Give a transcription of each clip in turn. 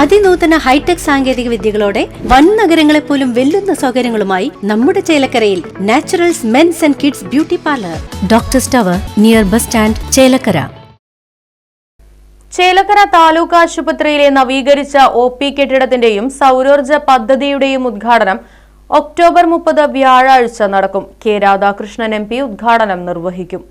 അതിനൂതന hi tech സാങ്കേതിക വിദ്യകളോടെ വൻ നഗരങ്ങളെ പോലും വെല്ലുന്ന സൗകര്യങ്ങളുമായി നമ്മുടെ ചേലക്കരയിൽ naturals men's and kids beauty parlour. Doctor tower near bus stand Chelakkara. Chelakkara taluk ആശുപത്രിയിലെ നവീകരിച്ച ഒ പി കെട്ടിടത്തിന്റെയും സൗരോർജ പദ്ധതിയുടെയും ഉദ്ഘാടനം ഒക്ടോബർ മുപ്പത് വ്യാഴാഴ്ച നടക്കും. കെ രാധാകൃഷ്ണൻ എം പി ഉദ്ഘാടനം നിർവഹിക്കും.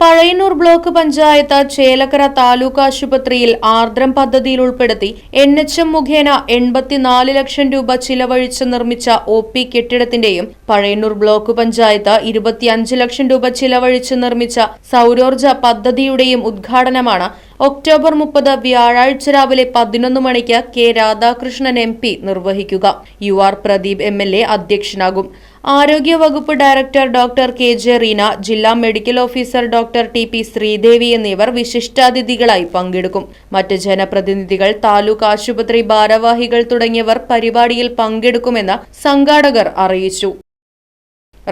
പഴയന്നൂർ ബ്ലോക്ക് പഞ്ചായത്ത് ചേലക്കര താലൂക്ക് ആശുപത്രിയിൽ ആർദ്രം പദ്ധതിയിൽ ഉൾപ്പെടുത്തി എൻ എച്ച് എം മുഖേന എൺപത്തിനാല് ലക്ഷം രൂപ ചിലവഴിച്ച് നിർമ്മിച്ച ഒ പി കെട്ടിടത്തിന്റെയും പഴയന്നൂർ ബ്ലോക്ക് പഞ്ചായത്ത് ഇരുപത്തിയഞ്ച് ലക്ഷം രൂപ ചിലവഴിച്ച് നിർമ്മിച്ച സൗരോർജ പദ്ധതിയുടെയും ഉദ്ഘാടനമാണ് ഒക്ടോബർ മുപ്പത് വ്യാഴാഴ്ച രാവിലെ പതിനൊന്ന് മണിക്ക് കെ രാധാകൃഷ്ണൻ എം പി നിർവഹിക്കുക. U R Pradeep M L A അധ്യക്ഷനാകും. ആരോഗ്യവകുപ്പ് director doctor K J Reena ജില്ലാ medical officer doctor T P Sreedevi എന്നിവർ വിശിഷ്ടാതിഥികളായി പങ്കെടുക്കും. മറ്റ് ജനപ്രതിനിധികൾ താലൂക്ക് ആശുപത്രി ഭാരവാഹികൾ തുടങ്ങിയവർ പരിപാടിയിൽ പങ്കെടുക്കുമെന്ന് സംഘാടകർ അറിയിച്ചു.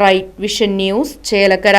Right vision news Chelakkara.